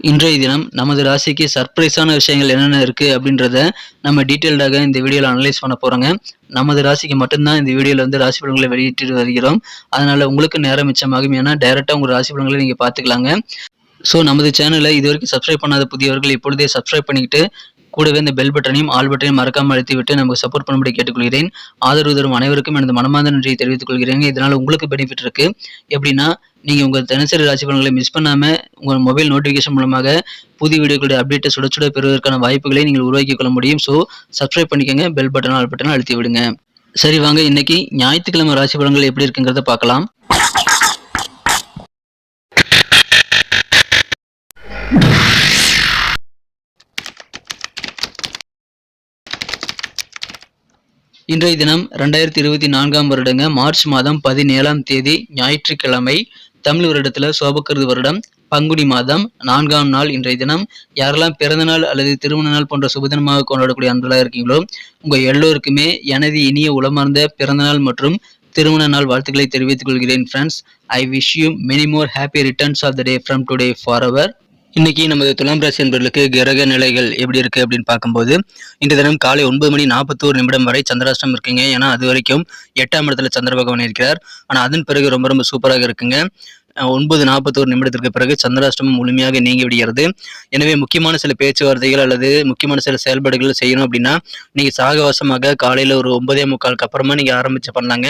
இன்றைய தினம் நமது ராசிக்கு சர்ப்ரைஸான விஷயங்கள் என்னென்ன இருக்குது அப்படின்றத நம்ம டீட்டெயில்டாக இந்த வீடியோவில் அனலைஸ் பண்ண போகிறோங்க நமது ராசிக்கு மட்டும்தான் இந்த வீடியோவில் வந்து ராசி பலன்களை வெளியிட்டு வருகிறோம். அதனால் உங்களுக்கு நேரம் மிச்சமாகும். ஏன்னா டைரெக்டாக உங்கள் ராசி பலன்களை நீங்கள் பார்த்துக்கலாங்க. ஸோ நமது சேனலை இது வரைக்கும் சப்ஸ்கிரைப் பண்ணாத புதியவர்கள் இப்பொழுதே சப்ஸ்கிரைப் பண்ணிக்கிட்டு கூடவே இந்த பெல் பட்டனையும் ஆல் பட்டனையும் மறக்காமல் அழுத்திவிட்டு நமக்கு சப்போர்ட் பண்ணும்படி கேட்டுக்கொள்கிறேன். ஆதரவு தரும் அனைவருக்கும் எனது மனமார்ந்த நன்றியை தெரிவித்துக் கொள்கிறேன் இதனால் உங்களுக்கு பெனிஃபிட் இருக்கு. எப்படின்னா நீங்கள் உங்கள் தினசரி ராசி பலன்களை மிஸ் பண்ணாமல் உங்கள் மொபைல் நோட்டிஃபிகேஷன் மூலமாக புதிய வீடியோக்களுடைய அப்டேட்டை சுட சுட பெறுவதற்கான வாய்ப்புகளை நீங்கள் உருவாக்கி கொள்ள முடியும். ஸோ சப்ஸ்கிரைப் பண்ணிக்கோங்க. பெல் பட்டன் ஆல் பட்டன் அழுத்தி விடுங்க சரி வாங்க. இன்னைக்கு ஞாயிற்றுக்கிழமை ராசி பலன்கள் எப்படி இருக்குங்கிறத பார்க்கலாம். இன்றைய தினம் ரெண்டாயிரத்தி இருபத்தி நான்காம் வருடங்க மார்ச் மாதம் பதினேழாம் தேதி ஞாயிற்றுக்கிழமை தமிழ் வருடத்தில் சோபக்கருது வருடம். பங்குனி மாதம் நான்காம் நாள் இன்றைய தினம். யாரெல்லாம் பிறந்த நாள் அல்லது திருமண நாள் போன்ற சுபதினமாக கொண்டாடக்கூடிய அன்பர்களாக இருக்கீங்களோ உங்கள் எல்லோருக்குமே எனது இனிய உளமார்ந்த பிறந்த நாள் மற்றும் திருமண நாள் வாழ்த்துக்களை தெரிவித்துக் கொள்கிறேன் friends I wish you many more happy returns of the day from today for our இன்னைக்கு நமது துலாம் ராசி என்பவர்களுக்கு கிரக நிலைகள் எப்படி இருக்கு அப்படின்னு பார்க்கும்போது இந்த தினம் காலை ஒன்பது மணி நாற்பத்தோரு நிமிடம் வரை சந்திராஷ்டம் இருக்குங்க. ஏன்னா அது வரைக்கும் எட்டாம் இடத்துல சந்திர பகவான் இருக்கிறார். ஆனால் அதன் பிறகு ரொம்ப ரொம்ப சூப்பராக இருக்குங்க. ஒன்பது நாற்பத்தோரு நிமிடத்திற்கு பிறகு சந்திராஷ்டமம் முழுமையாக நீங்கி விடுகிறது. எனவே முக்கியமான சில பேச்சுவார்த்தைகள் அல்லது முக்கியமான சில செயல்பாடுகள் செய்யணும் அப்படின்னா நீங்கள் சாகவாசமாக காலையில் ஒரு ஒன்பதே முக்காலுக்கு அப்புறமா நீங்கள் ஆரம்பிச்சு பண்ணலாங்க.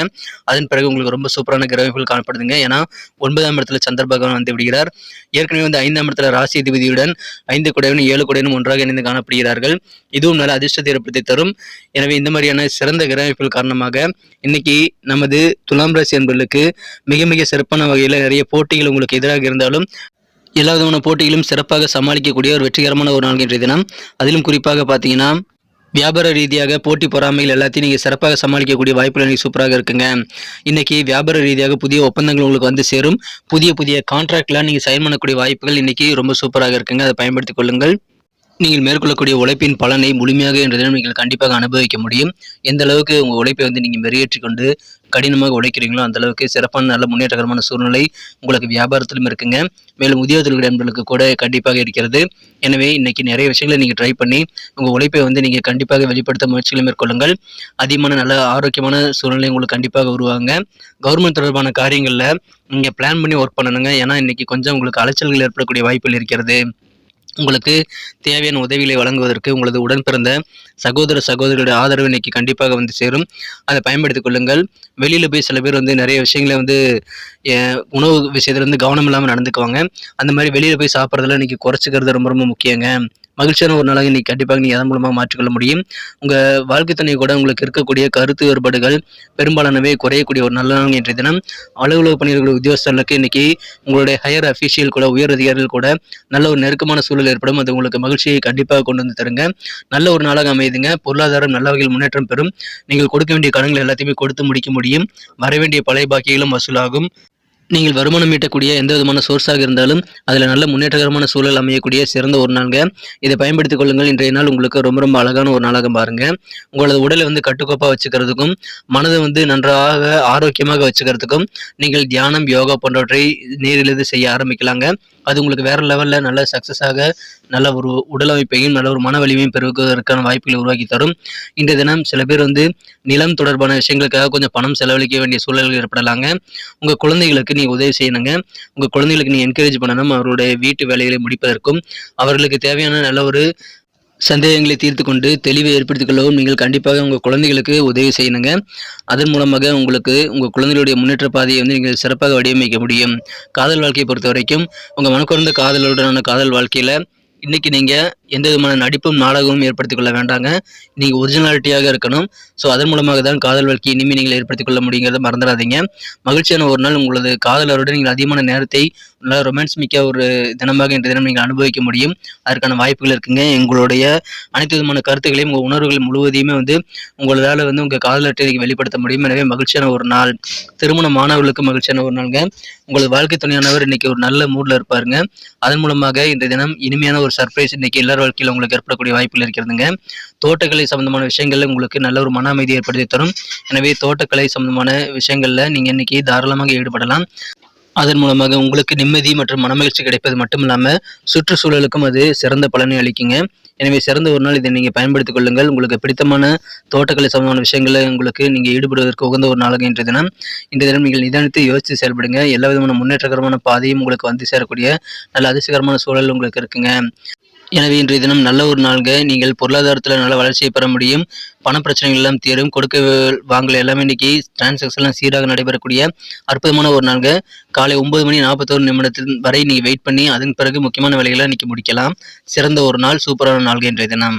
அதன் பிறகு உங்களுக்கு ரொம்ப சூப்பரான கிரகங்கள் காணப்படுதுங்க. ஏன்னா ஒன்பதாம் இடத்துல சந்திர பகவான் வந்து விடுகிறார். ஏற்கனவே வந்து ஐந்தாம் இடத்துல ராசி அதிபதியுடன் ஐந்து குடையவன் ஏழு குடையனும் ஒன்றாக இணைந்து காணப்படுகிறார்கள். இதுவும் நல்ல அதிர்ஷ்டத்தை ஏற்படுத்தி தரும். எனவே இந்த மாதிரியான சிறந்த கிரகங்கள் காரணமாக இன்னைக்கு நமது துலாம் ராசி என்பவர்களுக்கு மிக மிக சிறப்பான வகையில் நிறைய போ போட்டிகள் உங்களுக்கு எதிராக இருந்தாலும் எல்லா விதமான போட்டிகளும் சிறப்பாக சமாளிக்கக்கூடிய ஒரு வெற்றிகரமான ஒரு நாள் இன்றைய தினம். அதிலும் குறிப்பாக பார்த்தீங்கன்னா வியாபார ரீதியாக போட்டி பொறாமைகள் எல்லாத்தையும் நீங்கள் சிறப்பாக சமாளிக்கக்கூடிய வாய்ப்புகள் நீங்கள் சூப்பராக இருக்குங்க. இன்னைக்கு வியாபார ரீதியாக புதிய ஒப்பந்தங்கள் உங்களுக்கு வந்து சேரும். புதிய புதிய கான்ட்ராக்ட்லாம் நீங்கள் சைன் பண்ணக்கூடிய வாய்ப்புகள் இன்னைக்கு ரொம்ப சூப்பராக இருக்குங்க. அதை பயன்படுத்திக் கொள்ளுங்கள். நீங்கள் மேற்கொள்ளக்கூடிய உழைப்பின் பலனை முழுமையாக என்ற தினம் நீங்கள் கண்டிப்பாக அனுபவிக்க முடியும். எந்த அளவுக்கு உங்கள் உழைப்பை வந்து நீங்கள் மெருகேற்றி கொண்டு கடினமாக உழைக்கிறீங்களோ அந்த அளவுக்கு சிறப்பான நல்ல முன்னேற்றகரமான சூழ்நிலை உங்களுக்கு வியாபாரத்திலும் இருக்குங்க. மேலும் உத்தியோகத்தில் நண்பர்களுக்கு கூட கண்டிப்பாக இருக்கிறது. எனவே இன்னைக்கு நிறைய விஷயங்களை நீங்கள் ட்ரை பண்ணி உங்கள் உழைப்பை வந்து நீங்கள் கண்டிப்பாக வெளிப்படுத்த முயற்சிகளை மேற்கொள்ளுங்கள். அதிகமான நல்ல ஆரோக்கியமான சூழ்நிலை உங்களுக்கு கண்டிப்பாக உருவாங்க கவர்மெண்ட் தொடர்பான காரியங்களில் நீங்கள் பிளான் பண்ணி ஒர்க் பண்ணணுங்க. ஏன்னா இன்னைக்கு கொஞ்சம் உங்களுக்கு அலைச்சல்கள் ஏற்படக்கூடிய வாய்ப்புகள் இருக்கிறது. உங்களுக்கு தேவையான உதவிகளை வழங்குவதற்கு உங்களது உடன் பிறந்த சகோதர சகோதரிகளுடைய ஆதரவு இன்னைக்கு கண்டிப்பாக வந்து சேரும். அதை பயன்படுத்திக் கொள்ளுங்கள். வெளியில் போய் சில பேர் வந்து நிறைய விஷயங்களை வந்து உணவு விஷயத்துல வந்து கவனம் இல்லாமல் நடந்துக்குவாங்க. அந்த மாதிரி வெளியில் போய் சாப்பிட்றதுல இன்னைக்கு குறைச்சிக்கிறது ரொம்ப ரொம்ப முக்கியங்க. மகிழ்ச்சியான ஒரு நாளாக இன்னைக்கு கண்டிப்பாக நீங்கள் அதன் மூலமாக மாற்றிக்கொள்ள முடியும். உங்கள் வாழ்க்கை துணை கூட உங்களுக்கு இருக்கக்கூடிய கருத்து வேறுபாடுகள் பெரும்பாலானவை குறையக்கூடிய ஒரு நல்ல நாள் இன்றைய தினம். அலுவலக பணியாளர்கள் உத்தியோகஸ்தர்களுக்கு இன்னைக்கு உங்களுடைய ஹையர் அஃபீஷியல் கூட உயர் அதிகாரிகள் கூட நல்ல ஒரு நெருக்கமான சூழல் ஏற்படும். அது உங்களுக்கு மகிழ்ச்சியை கண்டிப்பாக கொண்டு வந்து தருங்க. நல்ல ஒரு நாளாக அமைதுங்க. பொருளாதாரம் நல்ல வகையில் முன்னேற்றம் பெறும். நீங்கள் கொடுக்க வேண்டிய கடன்கள் எல்லாத்தையுமே கொடுத்து முடிக்க முடியும். வரவேண்டிய பழைய பாக்கிகளும் வசூலாகும். நீங்கள் வருமானம் ஈட்டக்கூடிய எந்த விதமான சோர்ஸாக இருந்தாலும் அதில் நல்ல முன்னேற்றகரமான சூழல் அமையக்கூடிய சிறந்த ஒரு நாளுங்க. இதை பயன்படுத்திக் கொள்ளுங்கள். இன்றைய நாள் உங்களுக்கு ரொம்ப ரொம்ப அழகான ஒரு நாளாக பாருங்க. உங்களது உடலை வந்து கட்டுக்கோப்பாக வச்சுக்கிறதுக்கும் மனதை வந்து நன்றாக ஆரோக்கியமாக வச்சுக்கிறதுக்கும் நீங்கள் தியானம் யோகா போன்றவற்றை நேரிலிருந்து செய்ய ஆரம்பிக்கலாங்க. அது உங்களுக்கு வேற லெவலில் நல்ல சக்ஸஸாக நல்ல ஒரு உடல் அமைப்பையும் நல்ல ஒரு மன வலிமையும் பெருக்குவதற்கான வாய்ப்புகளை உருவாக்கி தரும். இன்றைய தினம் சில பேர் வந்து நிலம் தொடர்பான விஷயங்களுக்காக கொஞ்சம் பணம் செலவழிக்க வேண்டிய சூழல்கள் ஏற்படலாங்க. உங்கள் குழந்தைகளுக்கு நீங்கள் உதவி செய்யணுங்க. உங்கள் குழந்தைகளுக்கு நீங்கள் என்கரேஜ் பண்ணணும். அவருடைய வீட்டு வேலைகளை முடிப்பதற்கும் அவர்களுக்கு தேவையான நல்ல ஒரு சந்தேகங்களை தீர்த்து கொண்டு தெளிவை ஏற்படுத்திக் கொள்ளவும் நீங்கள் கண்டிப்பாக உங்கள் குழந்தைகளுக்கு உதவி செய்யணுங்க. அதன் மூலமாக உங்களுக்கு உங்கள் குழந்தைகளுடைய முன்னேற்ற பாதையை வந்து நீங்கள் சிறப்பாக வடிவமைக்க முடியும். காதல் வாழ்க்கையை பொறுத்த வரைக்கும் உங்கள் மனக்குறந்த காதலுடனான காதல் வாழ்க்கையில் இன்றைக்கி நீங்கள் எந்த விதமான நடிப்பும் நாடகமும் ஏற்படுத்திக் கொள்ள வேண்டாங்க. நீங்கள் ஒரிஜினாலிட்டியாக இருக்கணும். ஸோ அதன் மூலமாக தான் காதல் வாழ்க்கை இனிமேல் நீங்கள் ஏற்படுத்திக் கொள்ள முடியுங்கிறத மறந்துடாதீங்க. மகிழ்ச்சியான ஒரு நாள் உங்களது காதலருடன் நீங்கள் அதிகமான நேரத்தை நல்லா ரொமான்ஸ் மிக்க ஒரு தினமாக இன்றைய தினம் நீங்கள் அனுபவிக்க முடியும். அதற்கான வாய்ப்புகள் இருக்குங்க. எங்களுடைய அனைத்து விதமான கருத்துக்களையும் உங்கள் உணர்வுகள் முழுவதையுமே வந்து உங்களால் வந்து உங்கள் காதலர்கிட்ட நீங்கள் வெளிப்படுத்த முடியும். எனவே மகிழ்ச்சியான ஒரு நாள். திருமண மாணவர்களுக்கு மகிழ்ச்சியான ஒரு நாளுங்க. உங்களது வாழ்க்கை துணையானவர் இன்னைக்கு ஒரு நல்ல மூடில் இருப்பாருங்க. அதன் மூலமாக இன்றைய தினம் இனிமையான ஒரு சர்ப்ரைஸ் இன்னைக்கு எல்லார் வாழ்க்கையில் உங்களுக்கு ஏற்படக்கூடிய வாய்ப்புகள் இருக்கிறதுங்க. தோட்டக்கலை சம்பந்தமான விஷயங்கள்ல உங்களுக்கு நல்ல ஒரு மன அமைதி ஏற்படுத்தி தரும். எனவே தோட்டக்கலை சம்பந்தமான விஷயங்கள்ல நீங்க இன்னைக்கு தாராளமாக ஈடுபடலாம். அதன் மூலமாக உங்களுக்கு நிம்மதி மற்றும் மனமகிழ்ச்சி கிடைப்பது மட்டும் இல்லாமல் சுற்றுச்சூழலுக்கும் அது சிறந்த பலனை அளிக்குங்க. எனவே சிறந்த ஒரு நாள் இதை நீங்கள் பயன்படுத்திக் கொள்ளுங்கள். உங்களுக்கு பிடித்தமான தோட்டக்கலை சம்பந்தமான விஷயங்களில் உங்களுக்கு நீங்கள் ஈடுபடுவதற்கு உகந்த ஒரு நாளாக இன்றைய தினம். இன்றைய தினம் நீங்கள் நிதானித்து யோசித்து செயல்படுங்க. எல்லா விதமான முன்னேற்றகரமான பாதையும் உங்களுக்கு வந்து சேரக்கூடிய நல்ல அதிர்ஷ்டகரமான சூழல் உங்களுக்கு இருக்குங்க. எனவே இன்றைய தினம் நல்ல ஒரு நாள்க நீங்கள் பொருளாதாரத்தில் நல்ல வளர்ச்சியை பெற முடியும். பண பிரச்சனைகள் எல்லாம் தீரும். கொடுக்க வாங்கல எல்லாமே இன்னைக்கு டிரான்சாக்ஷன்லாம் சீராக நடைபெறக்கூடிய அற்புதமான ஒரு நாள்க காலை ஒன்பது மணி நாற்பத்தோரு நிமிடத்தில் வரை நீங்கள் வெயிட் பண்ணி அதன் பிறகு முக்கியமான வேலைகளை இன்னைக்கு முடிக்கலாம். சிறந்த ஒரு நாள் சூப்பரான நாள்க இன்றைய தினம்.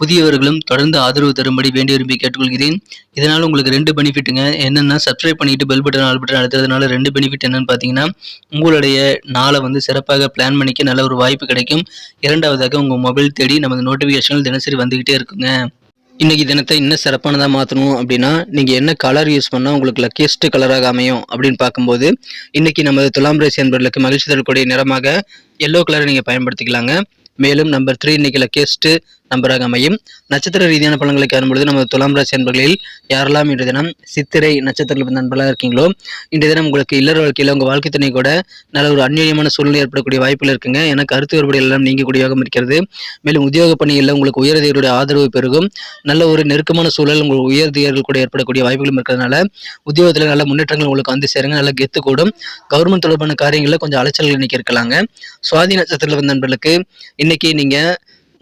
புதியவர்களும் தொடர்ந்து ஆதரவு தரும்படி வேண்டி விரும்பி கேட்டுக்கொள்கிறேன். இதனால் உங்களுக்கு ரெண்டு பெனிஃபிட்டுங்க. என்னென்னா சப்ஸ்கிரைப் பண்ணிட்டு பெல் பட்டன் ஆல் பட்டன் அழுத்துறதுனால ரெண்டு பெனிஃபிட் என்னன்னு பார்த்தீங்கன்னா உங்களுடைய நாளை வந்து சிறப்பாக பிளான் பண்ணிக்க நல்ல ஒரு வாய்ப்பு கிடைக்கும். இரண்டாவதாக உங்கள் மொபைல் தேடி நமது நோட்டிஃபிகேஷன்கள் தினசரி வந்துக்கிட்டே இருக்குங்க. இன்னைக்கு தினத்தை இன்னும் சிறப்பானதாக மாற்றணும் அப்படின்னா நீங்கள் என்ன கலர் யூஸ் பண்ணால் உங்களுக்கு லக்கியஸ்ட் கலராக அமையும் அப்படின்னு பார்க்கும்போது இன்றைக்கி நமது துலாம் ராசி என்பவர்களுக்கு மகிழ்ச்சி தரக்கூடிய நிறமாக எல்லோ கலரை நீங்கள் பயன்படுத்திக்கலாங்க. மேலும் நம்பர் த்ரீ இன்னைக்கு லக்கியஸ்ட்டு நம்பராக அமையும் நட்சத்திர ரீதியான பலன்களை காணும்பொழுது நம்ம துலாம் ராசி அன்பர்களில் யாரெல்லாம் இன்றைய தினம் சித்திரை நட்சத்திர நண்பர்களாக இருக்கீங்களோ இன்றைய தினம் உங்களுக்கு இல்லற வாழ்க்கையில் உங்கள் வாழ்க்கை துணை கூட நல்ல ஒரு அந்நியமான சூழ்நிலை ஏற்படக்கூடிய வாய்ப்புகள் இருக்குங்க. ஏன்னா கருத்து வேறுபாடு எல்லாம் நீங்கக்கூடியவாக இருக்கிறது. மேலும் உத்தியோக பணிகளில் உங்களுக்கு உயரதிகளுடைய ஆதரவு பெருகும். நல்ல ஒரு நெருக்கமான சூழல் உங்கள் உயர்தியர்கள் கூட ஏற்படக்கூடிய வாய்ப்புகளும் இருக்கிறதுனால உத்தியோகத்தில் நல்ல முன்னேற்றங்கள் உங்களுக்கு வந்து சேருங்க. நல்ல கெத்து கூடும். கவர்மெண்ட் தொடர்பான காரியங்களில் கொஞ்சம் அலைச்சல்கள் இன்னைக்கு இருக்கலாங்க. சுவாதி நட்சத்திரத்தில் வந்த நண்பர்களுக்கு இன்னைக்கு நீங்கள்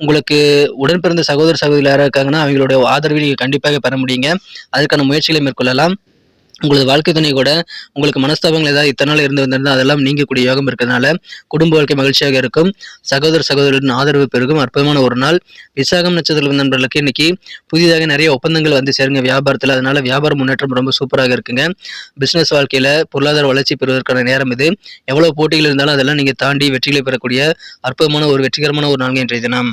உங்களுக்கு உடன் பிறந்த சகோதர சகோதரி யாராக இருக்காங்கன்னா அவங்களுடைய ஆதரவை நீங்கள் கண்டிப்பாக பெற முடியுங்க. அதுக்கான முயற்சிகளை மேற்கொள்ளலாம். உங்களது வாழ்க்கை துணை கூட உங்களுக்கு மனஸ்தாபங்கள் ஏதாவது இத்தனை நாள் இருந்து வந்திருந்தால் அதெல்லாம் நீங்கக்கூடிய யோகம் இருக்கிறதுனால குடும்ப வாழ்க்கை மகிழ்ச்சியாக இருக்கும். சகோதர சகோதரின் ஆதரவு பெருகும். அற்புதமான ஒரு நாள். விசாகம் நட்சத்திரத்தில் நண்பர்களுக்கு இன்னைக்கு புதிதாக நிறைய ஒப்பந்தங்கள் வந்து சேருங்க வியாபாரத்தில். அதனால வியாபார முன்னேற்றம் ரொம்ப சூப்பராக இருக்குங்க. பிசினஸ் வாழ்க்கையில் பொருளாதார வளர்ச்சி பெறுவதற்கான நேரம் இது. எவ்வளவு போட்டிகள் இருந்தாலும் அதெல்லாம் நீங்கள் தாண்டி வெற்றிகளை பெறக்கூடிய அற்புதமான ஒரு வெற்றிகரமான ஒரு நாள் இன்றைய தினம்.